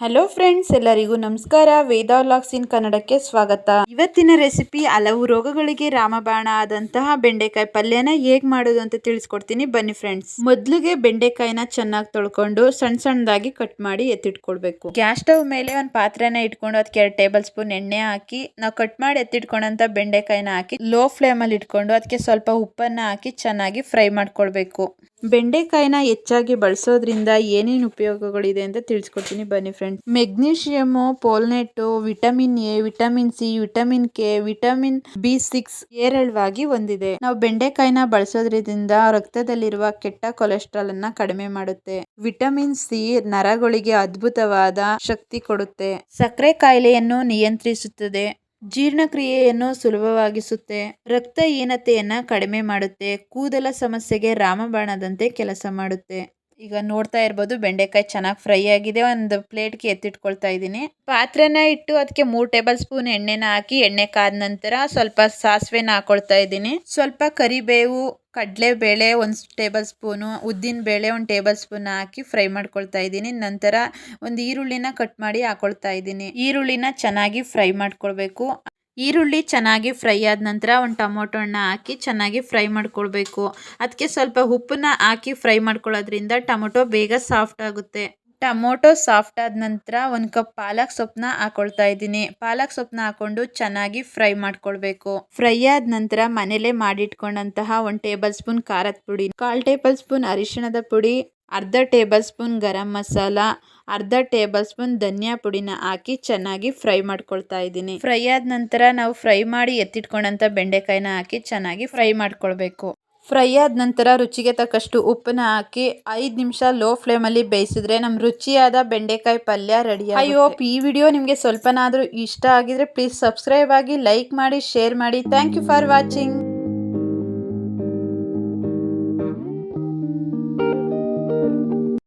Hello friends ಎಲ್ಲರಿಗೂ ನಮಸ್ಕಾರ. ವೇದಾ vlogs ಇನ್ ಕನ್ನಡಕ್ಕೆ ಸ್ವಾಗತ. ಇವತ್ತಿನ ರೆಸಿಪಿ ಹಲವು ರೋಗಗಳಿಗೆ ರಾಮಬಾಣ ಆದಂತಹ ಬೆಂಡೆಕಾಯಿ ಪಲ್ಯನ ಹೇಗ್ ಮಾಡೋದು ಅಂತ ತಿಳಿಸ್ಕೊಡ್ತೀನಿ. ಬನ್ನಿ ಫ್ರೆಂಡ್ಸ್ ಮೊದ್ಲಿಗೆ ಬೆಂಡೆಕಾಯಿನ ಚೆನ್ನಾಗಿ ತೊಳ್ಕೊಂಡು ಸಣ್ಣ ಸಣ್ಣದಾಗಿ ಕಟ್ ಮಾಡಿ ಎತ್ತಿಟ್ಕೊಳ್ಬೇಕು. ಗ್ಯಾಸ್ ಸ್ಟವ್ ಮೇಲೆ ಒಂದು ಪಾತ್ರೆನ ಇಟ್ಕೊಂಡು ಅದಕ್ಕೆ ಎರಡು ಟೇಬಲ್ ಸ್ಪೂನ್ ಎಣ್ಣೆ ಹಾಕಿ, ನಾವು ಕಟ್ ಮಾಡಿ ಎತ್ತಿಟ್ಕೊಂಡಂತ ಬೆಂಡೆಕಾಯಿನ ಹಾಕಿ ಲೋ ಫ್ಲೇಮ್ ಅಲ್ಲಿ ಇಟ್ಕೊಂಡು ಅದಕ್ಕೆ ಸ್ವಲ್ಪ ಉಪ್ಪನ್ನ ಹಾಕಿ ಚೆನ್ನಾಗಿ ಫ್ರೈ ಮಾಡ್ಕೊಳ್ಬೇಕು. ಬೆಂಡೆಕಾಯಿನ ಹೆಚ್ಚಾಗಿ ಬಳಸೋದ್ರಿಂದ ಏನೇನು ಉಪಯೋಗಗಳಿದೆ ಅಂತ ತಿಳಿಸ್ಕೊಡ್ತೀನಿ ಬನ್ನಿ friends magnesium ಪೋಲ್ನೆಟ್ಟು vitamin A vitamin C vitamin K vitamin B six ಹೇರಳವಾಗಿ ಹೊಂದಿದೆ ನಾವು ಬೆಂಡೆಕಾಯಿನ ಬಳಸೋದ್ರಿಂದ ರಕ್ತದಲ್ಲಿರುವ ಕೆಟ್ಟ ಕೊಲೆಸ್ಟ್ರಾಲ್ ಅನ್ನ ಕಡಿಮೆ ಮಾಡುತ್ತೆ. ವಿಟಮಿನ್ ಸಿ ನರಗಳಿಗೆ ಅದ್ಭುತವಾದ ಶಕ್ತಿ ಕೊಡುತ್ತೆ. ಸಕ್ಕರೆ ಕಾಯಿಲೆಯನ್ನು ನಿಯಂತ್ರಿಸುತ್ತದೆ. ಜೀರ್ಣಕ್ರಿಯೆಯನ್ನು ಸುಲಭವಾಗಿಸುತ್ತೆ ರಕ್ತಹೀನತೆಯನ್ನು ಕಡಿಮೆ ಮಾಡುತ್ತೆ ಕೂದಲ ಸಮಸ್ಯೆಗೆ ರಾಮಬಾಣದಂತೆ ಕೆಲಸ ಮಾಡುತ್ತೆ. ಈಗ ನೋಡ್ತಾ ಇರ್ಬೋದು, ಬೆಂಡೆಕಾಯಿ ಚೆನ್ನಾಗಿ ಫ್ರೈ ಆಗಿದೆ. ಒಂದು ಪ್ಲೇಟ್ಗೆ ಎತ್ತಿಟ್ಕೊಳ್ತಾ ಇದ್ದೀನಿ. ಪಾತ್ರೆನ ಇಟ್ಟು ಅದಕ್ಕೆ ಮೂರು ಟೇಬಲ್ ಸ್ಪೂನ್ ಎಣ್ಣೆನ ಹಾಕಿ, ಎಣ್ಣೆ ಕಾದ ನಂತರ ಸ್ವಲ್ಪ ಸಾಸಿವೆನ ಹಾಕೊಳ್ತಾ ಇದ್ದೀನಿ. ಸ್ವಲ್ಪ ಕರಿಬೇವು, ಕಡಲೆಬೇಳೆ ಒಂದು ಟೇಬಲ್ ಸ್ಪೂನು, ಉದ್ದಿನ ಬೇಳೆ ಒಂದು ಟೇಬಲ್ ಸ್ಪೂನ್ ಹಾಕಿ ಫ್ರೈ ಮಾಡ್ಕೊಳ್ತಾ ಇದ್ದೀನಿ. ನಂತರ ಒಂದು ಈರುಳ್ಳಿನ ಕಟ್ ಮಾಡಿ ಹಾಕೊಳ್ತಾ ಇದ್ದೀನಿ. ಈರುಳ್ಳಿನ ಚೆನ್ನಾಗಿ ಫ್ರೈ ಮಾಡ್ಕೊಳ್ಬೇಕು. ಈರುಳ್ಳಿ ಚೆನ್ನಾಗಿ ಫ್ರೈ ಆದ ನಂತರ ಒಂದು ಟೊಮೊಟೊ ಹಣ್ಣ ಹಾಕಿ ಚೆನ್ನಾಗಿ ಫ್ರೈ ಮಾಡ್ಕೊಳ್ಬೇಕು. ಅದಕ್ಕೆ ಸ್ವಲ್ಪ ಉಪ್ಪನ್ನ ಹಾಕಿ ಫ್ರೈ ಮಾಡ್ಕೊಳ್ಳೋದ್ರಿಂದ ಟೊಮೊಟೊ ಬೇಗ ಸಾಫ್ಟ್ ಆಗುತ್ತೆ. ಟೊಮೊಟೊ ಸಾಫ್ಟ್ ಆದ ನಂತರ ಒಂದು ಕಪ್ ಪಾಲಕ್ ಸೊಪ್ಪನ್ನ ಹಾಕೊಳ್ತಾ ಇದ್ದೀನಿ. ಪಾಲಕ್ ಸೊಪ್ಪನ್ನ ಹಾಕೊಂಡು ಚೆನ್ನಾಗಿ ಫ್ರೈ ಮಾಡ್ಕೊಳ್ಬೇಕು. ಫ್ರೈ ಆದ ನಂತರ ಮನೇಲೆ ಮಾಡಿಟ್ಕೊಂಡಂತಹ ಒಂದು ಟೇಬಲ್ ಸ್ಪೂನ್ ಖಾರದ ಪುಡಿ, ಕಾಲು ಟೇಬಲ್ ಸ್ಪೂನ್ ಅರಿಶಿಣದ ಪುಡಿ ಅರ್ಧ ಟೇಬಲ್ ಸ್ಪೂನ್ ಗರಂ ಮಸಾಲ, ಅರ್ಧ ಟೇಬಲ್ ಸ್ಪೂನ್ ಧನಿಯಾ ಪುಡಿನ ಹಾಕಿ ಚೆನ್ನಾಗಿ ಫ್ರೈ ಮಾಡ್ಕೊಳ್ತಾ ಇದ್ದೀನಿ. ಫ್ರೈ ಆದ ನಂತರ ನಾವು ಫ್ರೈ ಮಾಡಿ ಎತ್ತಿಟ್ಕೊಂಡಂತ ಬೆಂಡೆಕಾಯಿನ ಹಾಕಿ ಚೆನ್ನಾಗಿ ಫ್ರೈ ಮಾಡ್ಕೊಳ್ಬೇಕು. ಫ್ರೈ ಆದ ನಂತರ ರುಚಿಗೆ ತಕ್ಕಷ್ಟು ಉಪ್ಪನ್ನ ಹಾಕಿ ಐದು ನಿಮಿಷ ಲೋ ಫ್ಲೇಮಲ್ಲಿ ಬೇಯಿಸಿದ್ರೆ ನಮ್ಮ ರುಚಿಯಾದ ಬೆಂಡೆಕಾಯಿ ಪಲ್ಯ ರೆಡಿ ಐ ಹೋಪ್ ಈ ವಿಡಿಯೋ ನಿಮಗೆ ಸ್ವಲ್ಪನಾದರೂ ಇಷ್ಟ ಆಗಿದ್ರೆ ಪ್ಲೀಸ್ ಸಬ್ಸ್ಕ್ರೈಬ್ ಆಗಿ ಲೈಕ್ ಮಾಡಿ, ಶೇರ್ ಮಾಡಿ. Thank you for watching.